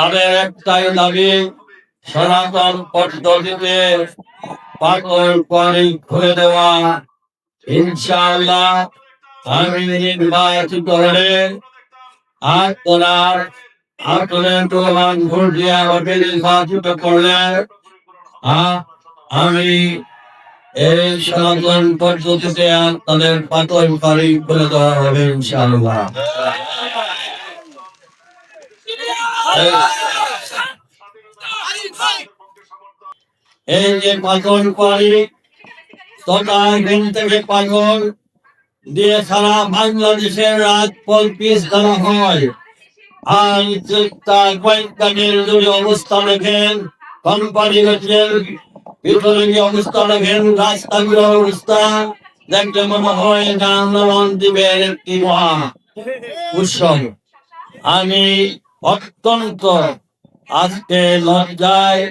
তাদের একটাই দাবি, সনাতন পদ্ধতিতে পাগল পানি খুলে দেওয়া। ইনশাআল্লাহ আমি নির্বাচিত হলে আপনার আপনাদের প্রমাণ ভোট দিয়ে আমাকে নির্বাচিত করলে আমি এই সনাতন পদ্ধতিতে তাদের পাতল পানি খুলে দেওয়া হবে ইনশাআল্লাহ। এই যে পাগল পানি তথা ঘুম থেকে পাগল দিয়ে সারা বাংলাদেশের রাজপথ পিস করা হয়। আর তার কয়েকটাকের যদি অবস্থা দেখেন, কোম্পানি গেছেন, ভিতরে গিয়ে অবস্থা দেখেন, রাস্তাগুলোর অবস্থা দেখতে মনে হয় এটা আন্দোলন দিবেন একটি মহা উৎসব। আমি অত্যন্ত আজকে লজ্জায়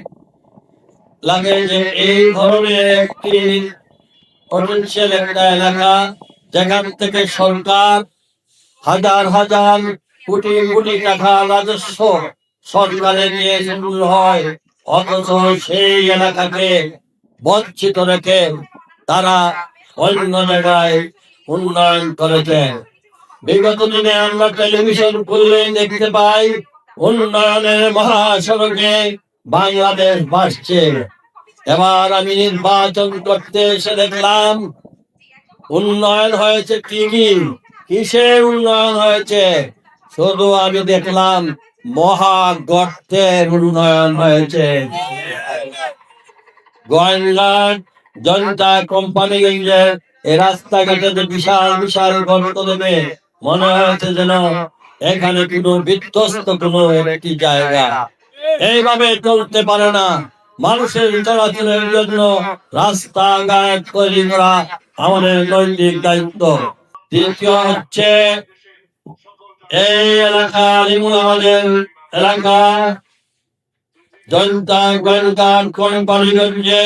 লাগে যে এই ধরনের একটি পটেনশিয়াল একটা এলাকা, যেখান থেকে সরকার হাজার হাজার কোটি কোটি টাকা রাজস্ব সরকারে নিয়ে শুরু হয়, অথচ সেই এলাকাকে বঞ্চিত রেখে তারা অন্য জায়গায় উন্নয়ন করেছে বিগত দিনে আমরা টেলিভিশন খুললে দেখতে পাই, উন্নয়নের মহাসড়কে বাংলাদেশ বাসছে এবার আমি নির্বাচন করতে এসে দেখলাম, উন্নয়ন হয়েছে ঠিকই কিসের উন্নয়ন হয়েছে? শুধু আমি দেখলাম মহা গর্তের উন্নয়ন হয়েছে। গোয়েন্দার, জনতা, কোম্পানি এই রাস্তাঘাটে বিশাল বিশাল গর্ত দেবে মনে হয়েছে যেন এখানে কোনো বিধ্বস্ত কোনো একটি জায়গা। এইভাবে চলতে পারে না। মানুষের চলাচলের জন্য রাস্তাঘাট তৈরি করা আমাদের নৈতিক দায়িত্ব। দ্বিতীয় হচ্ছে, এই এলাকা লিমু আমাদের এলাকা। জনতা গোয়েন্দার কোম্পানিগঞ্জে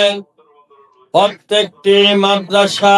প্রত্যেকটি মাদ্রাসা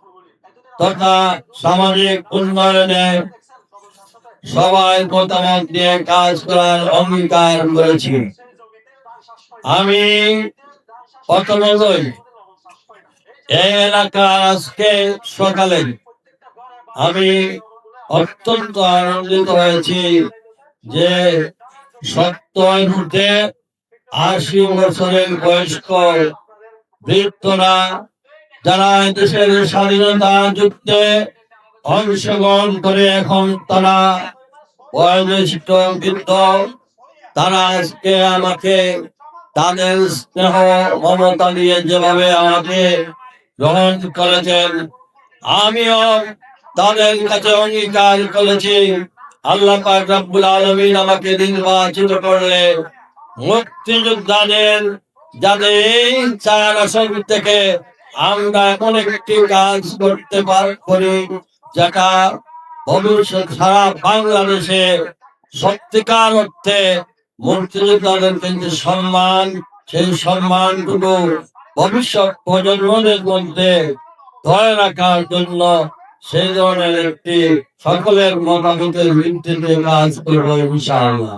তথা সামাজিক উন্নয়নে সবাই মতামত দিয়ে কাজ করার অঙ্গীকার করেছি। আমি এই আজকে সকালে আমি অত্যন্ত আনন্দিত হয়েছি যে সত্তর উঠে আশি বছরের বয়স্ক বৃদ্ধরা যারা দেশের স্বাধীনতা যুদ্ধে অংশগ্রহণ করে এখন তারা বয়োজ্যেষ্ঠ তারা আজকে আমাকে তাদের স্নেহ, মমতা দিয়ে যেভাবে আমাকে গ্রহণ করেছেন, আমিও তাদের কাছে অঙ্গীকার করেছি। আল্লাহ রব্বুল আলামিন আমাকে নির্বাচিত করলে মুক্তিযোদ্ধাদের যাদের এই চার আসন থেকে আমরা এমন একটি কাজ করতে পার যেটা ভবিষ্যৎ সারা বাংলাদেশে সত্যিকার অর্থে মুক্তিযোদ্ধাদের কিন্তু সম্মান, সেই সম্মানটুকু ভবিষ্যৎ প্রজন্মদের মধ্যে ধরে রাখার জন্য সেই ধরনের একটি সকলের মতামতের ভিত্তিতে কাজ করব ইনশাআল্লাহ।